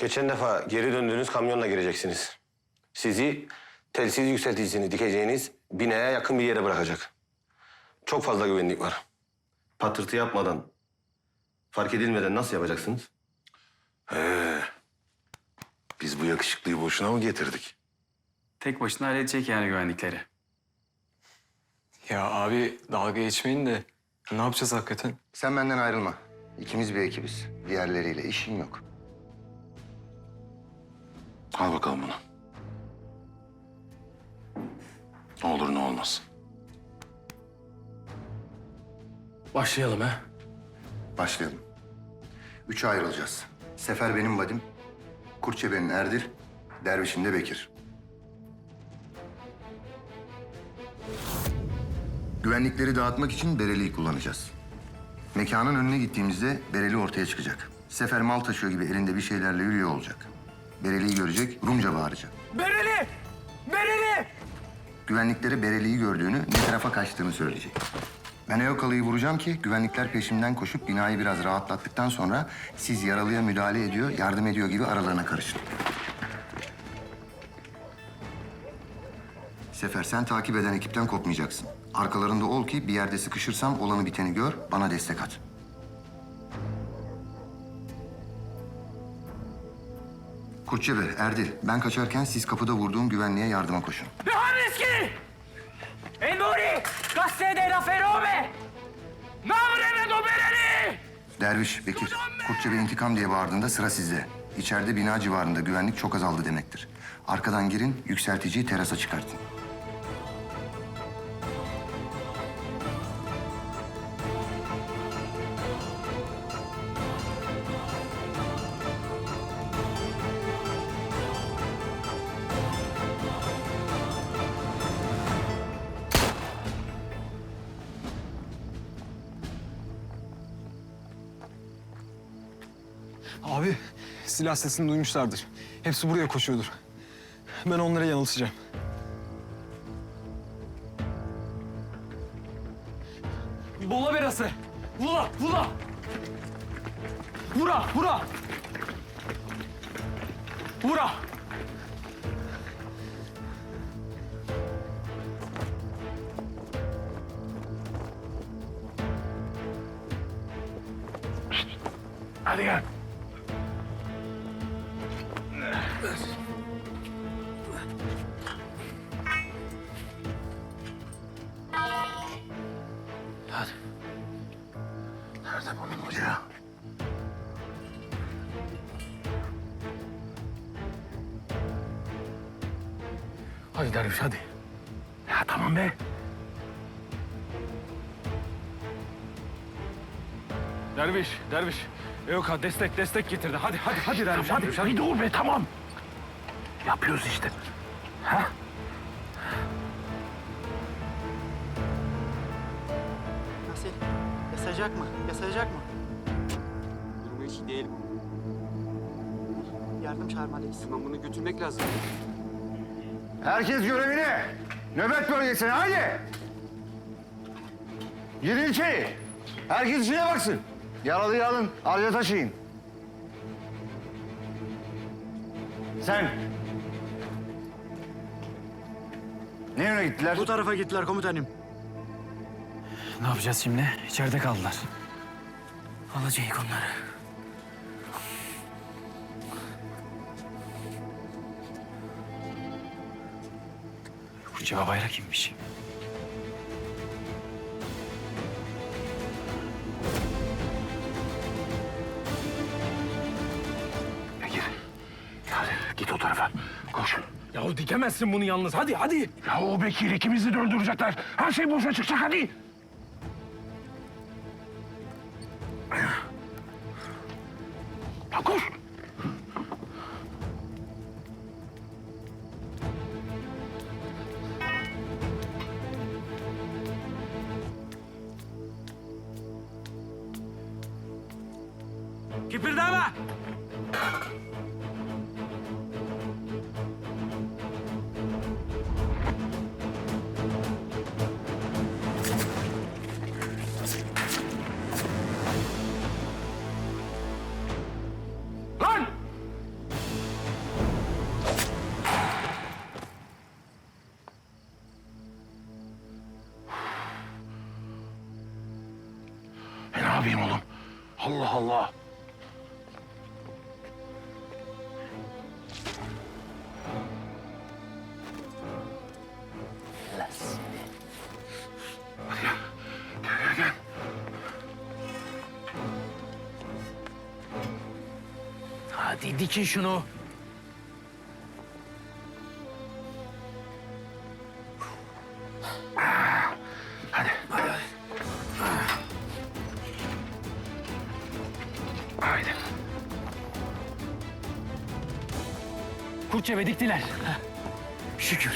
Geçen defa geri döndüğünüz kamyonla gireceksiniz. Sizi telsiz yükselticisini dikeceğiniz binaya yakın bir yere bırakacak. Çok fazla güvenlik var. Patırtı yapmadan, fark edilmeden nasıl yapacaksınız? Ee, biz bu yakışıklıyı boşuna mı getirdik? Tek başına halledecek yani güvenlikleri. Ya abi dalga geçmeyin de ne yapacağız hakikaten? Sen benden ayrılma. İkimiz bir ekibiz. Diğerleriyle işin yok. Al bakalım bunu. Ne olur ne olmaz. Başlayalım ha. Başlayalım. Üçe ayrılacağız. Sefer benim vadim. Kurtçebe'nin Erdil. Derviş'in de Bekir. Güvenlikleri dağıtmak için Bereli'yi kullanacağız. Mekanın önüne gittiğimizde Bereli ortaya çıkacak. Sefer mal taşıyor gibi elinde bir şeylerle yürüyor olacak. Bereli'yi görecek, Rumca bağıracak. Bereli! Bereli! Güvenliklere Bereli'yi gördüğünü, ne tarafa kaçtığını söyleyecek. Ben Eokalı'yı vuracağım ki güvenlikler peşimden koşup binayı biraz rahatlattıktan sonra siz yaralıya müdahale ediyor, yardım ediyor gibi aralarına karışın. Sefer sen takip eden ekipten kopmayacaksın. Arkalarında ol ki bir yerde sıkışırsam olanı biteni gör, bana destek at. Kurtçebe, Erdil, ben kaçarken siz kapıda vurduğum güvenliğe yardıma koşun. Johanneski! Endori! Casse da Ferome! Navrene do Bereli! Derviş, Bekir, Kurtçebe intikam diye bağırdığında sıra sizde. İçeride bina civarında güvenlik çok azaldı demektir. Arkadan girin, yükselticiyi terasa çıkartın. Abi silah sesini duymuşlardır. Hepsi buraya koşuyordur. Ben onlara yanıltacağım. Bola berası! Vula! Vula! Vura! Vura! Vura! Hadi gel. Hadi Derviş hadi. Ya tamam be. Derviş, Derviş. Yok ha destek, destek getirdi. Hadi, hadi, hadi Derviş, hadi. hadi. Bir dur be tamam. Yapıyoruz işte. Ha? Nasıl? Yasayacak mı? Yasayacak mı? Durumu hiç iyi değil bu. Yardım çağırmalıyız. Hemen bunu götürmek lazım. Herkes görevine. Nöbet bölgesine hadi. Girin içeri. Herkes içine baksın. Yaralıyı alın, araya taşıyın. Sen. Ne yöne gittiler? Bu tarafa gittiler komutanım. Ne yapacağız şimdi? İçeride kaldılar. Alacağız onları. Cevap bayrak kimmiş? Bekir. Hadi git o tarafa. Koş. Ya dikemezsin bunu yalnız. Hadi, hadi. Ya o Bekir ikimizi de öldürecekler. Her şey boşa çıkacak hadi. Ya koş. Kıpırdama! Lan! Ben abiyim oğlum. Allah Allah. Hadi dikin şunu. Haydi. Kurçeve diktiler. Şükür.